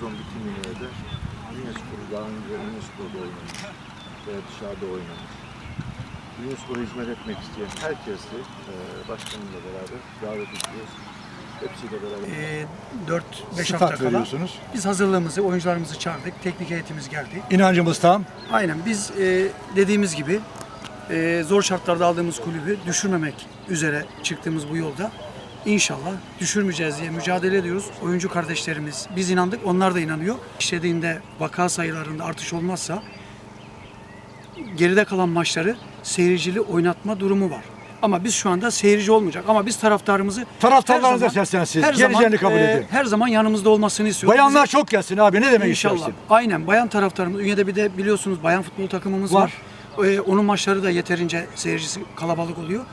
turnuvada UNESCO'da daha önce UNESCO'da oynamış veya dışarıda oynamış. UNESCO'ya hizmet etmek isteyen herkesi e, başkanımla beraber davet ediyoruz. Hepsiyle beraber. Ee, 4-5 Start hafta kala veriyorsunuz. biz hazırlığımızı, oyuncularımızı çağırdık. Teknik heyetimiz geldi. İnancımız tam. Aynen biz e, dediğimiz gibi e, zor şartlarda aldığımız kulübü düşürmemek üzere çıktığımız bu yolda inşallah düşürmeyeceğiz diye mücadele ediyoruz. Oyuncu kardeşlerimiz biz inandık, onlar da inanıyor. İşlediğinde vaka sayılarında artış olmazsa geride kalan maçları seyircili oynatma durumu var. Ama biz şu anda seyirci olmayacak. Ama biz taraftarımızı Taraftarlarınıza her zaman- seslensin. her Geleceğini zaman, kabul e, edin. Her zaman yanımızda olmasını istiyoruz. Bayanlar çok gelsin abi. Ne demek İnşallah. istersin? Aynen bayan taraftarımız. Ünye'de bir de biliyorsunuz bayan futbol takımımız Var. var. Ee, onun maçları da yeterince seyircisi kalabalık oluyor.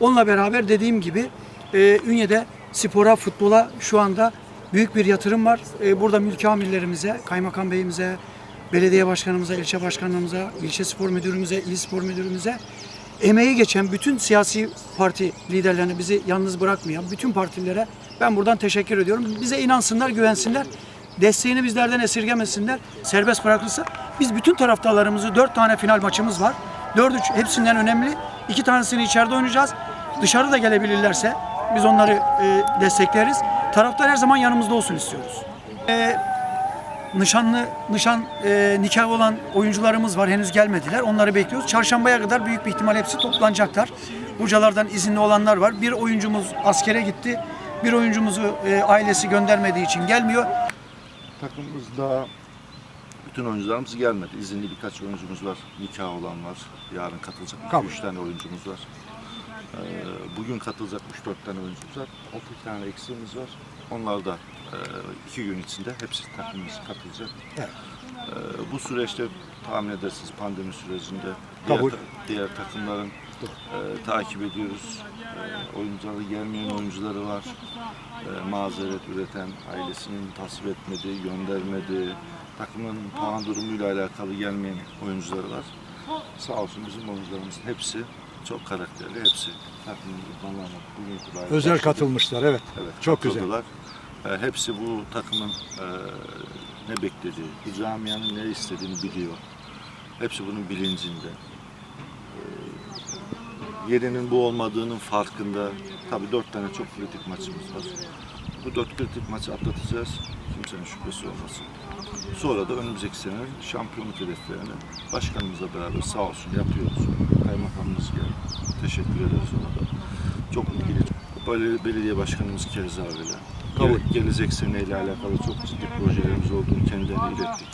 Onunla beraber dediğim gibi e, Ünye'de spora, futbola şu anda büyük bir yatırım var. E, burada mülki amirlerimize, kaymakam beyimize, belediye başkanımıza, ilçe başkanlarımıza, ilçe spor müdürümüze, il spor müdürümüze emeği geçen bütün siyasi parti liderlerini bizi yalnız bırakmayan bütün partilere ben buradan teşekkür ediyorum. Bize inansınlar, güvensinler. Desteğini bizlerden esirgemesinler. Serbest bırakılsa biz bütün taraftarlarımızı dört tane final maçımız var. Dördü hepsinden önemli. İki tanesini içeride oynayacağız. Dışarı da gelebilirlerse biz onları e, destekleriz. Taraftar her zaman yanımızda olsun istiyoruz. E, nişanlı nişan e, nikah olan oyuncularımız var henüz gelmediler. Onları bekliyoruz. Çarşambaya kadar büyük bir ihtimal hepsi toplanacaklar. Hocalardan izinli olanlar var. Bir oyuncumuz askere gitti. Bir oyuncumuzu e, ailesi göndermediği için gelmiyor. Takımımızda bütün oyuncularımız gelmedi. İzinli birkaç oyuncumuz var. Nikah olan var. Yarın katılacak Tamam. 3 tane oyuncumuz var. Ee, bugün katılacak 3-4 tane oyuncumuz var. 30 tane eksiğimiz var. Onlar da 2 gün içinde hepsi takımımız katılacak. Evet. Ee, bu süreçte tahmin edersiniz pandemi sürecinde Kabul. diğer, diğer takımların e, takip ediyoruz. E, oyuncuları gelmeyen oyuncuları var. E, mazeret üreten, ailesinin tasvip etmediği, göndermediği, takımın puan durumuyla alakalı gelmeyen oyuncuları var. Sağ olsun bizim oyuncularımızın hepsi çok karakterli, hepsi takımımızın tamamen bugün itibariyle Özel başladı. katılmışlar evet. Evet, Çok güzel. katıldılar. E, hepsi bu takımın e, ne beklediği, bu camianın ne istediğini biliyor. Hepsi bunun bilincinde. E, yerinin bu olmadığının farkında. Tabii dört tane çok kritik maçımız var. Bu dört kritik maçı atlatacağız. Kimsenin şüphesi olmasın. Sonra da önümüzdeki sene şampiyonluk hedeflerini başkanımızla beraber sağ olsun yapıyoruz. Kaymakamımız geldi. Teşekkür ederiz ona da. Çok ilgili. Böyle belediye başkanımız keza öyle. Kabul. Gele- gelecek seneyle alakalı çok ciddi projelerimiz olduğunu kendilerine ilettik.